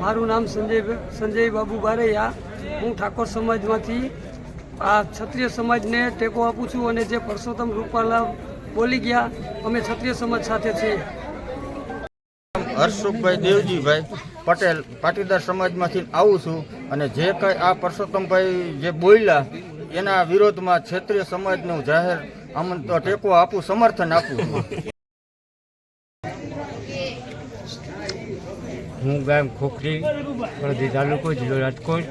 મારું નામ સંજય સંજય બાબુ બારૈયા. હું ઠાકોર સમાજમાંથી આ ક્ષત્રિય સમાજને ટેકો આપું છું અને જે પરસોત્તમ રૂપાલા બોલી ગયા અમે ક્ષત્રિય સમાજ સાથે છીએ. હર્ષુખભાઈ દેવજીભાઈ પટેલ પાટીદાર સમાજમાંથી આવું છું અને જે કંઈ આ પરસોત્તમભાઈ જે બોલ્યા એના વિરોધમાં ક્ષત્રિય સમાજનું જાહેર આમંત્ર તો ટેકો આપું સમર્થન આપું છું. હું ગામ ખોખરી, વડોદરી તાલુકો, જિલ્લો રાજકોટ.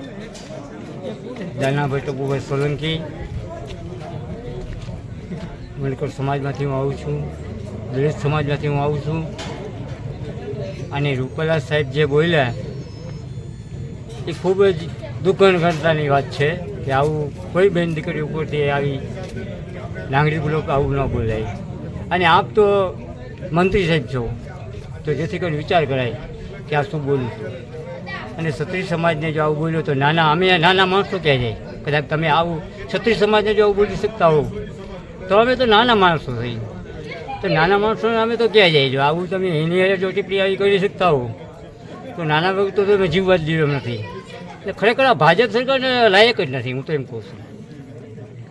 દાનાભાઈ ટપુભાઈ સોલંકી. મણકોર સમાજમાંથી હું આવું છું. દલિત સમાજમાંથી હું આવું છું. અને રૂપાલા સાહેબ જે બોલ્યા, એ ખૂબ જ દુઃખણઘનતાની વાત છે કે આવું કોઈ બેન દીકરી ઉપરથી આવી લાંગડી લોકો આવું ન બોલાય. અને આપ તો મંત્રી સાહેબ છો. તો જેથી કરીને વિચાર કરાય. કે આ શું બોલું છું? અને ક્ષત્રિય સમાજને જો આવું બોલ્યો તો નાના, અમે નાના માણસો કહે જાય? કદાચ તમે આવું ક્ષત્રિય સમાજને જો આવું બોલી શકતા હો તો અમે તો નાના માણસો થઈ તો નાના માણસોને અમે તો ક્યાં જાય? જો આવું તમે એની હારે જો આવી કરી શકતા હો તો નાના વખત તો તમે જીવવા જ દીધો નથી. એટલે ખરેખર આ ભાજપ સરકારને લાયક જ નથી, હું તો એમ કહું છું.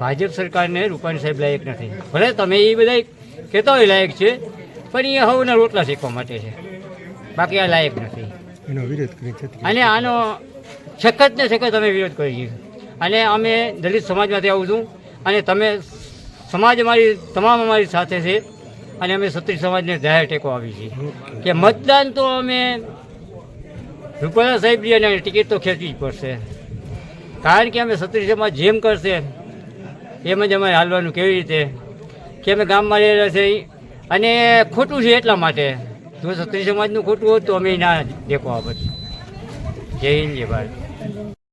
ભાજપ સરકારને રૂપાણી સાહેબ લાયક નથી. ભલે તમે એ બધા કહેતા હોય લાયક છે, પણ એ હવના રોટલા શેકવા માટે છે. બાકી આ લાયક નથી. એનો વિરોધ કરી અને આનો સખત ને સખત અમે વિરોધ કરીએ અને અમે દલિત સમાજમાંથી આવું છું. અને તમે સમાજ અમારી તમામ અમારી સાથે છે. અને અમે ક્ષત્રિય સમાજને જાહેર ટેકો આવી છીએ. કે મતદાન તો અમે રૂપાલા સાહેબની અને ટિકિટ તો ખેંચવી જ પડશે. કારણ કે અમે ક્ષત્રિય સમાજ જેમ કરશે એમ જ અમારે હાલવાનું કેવી રીતે? કે અમે ગામમાં રહેલા છે અને ખોટું છે એટલા માટે જો ક્ષત્રિય સમાજનું ખોટું હોત તો અમે ના દેખો આપત જય હિન્દ જય ભારત.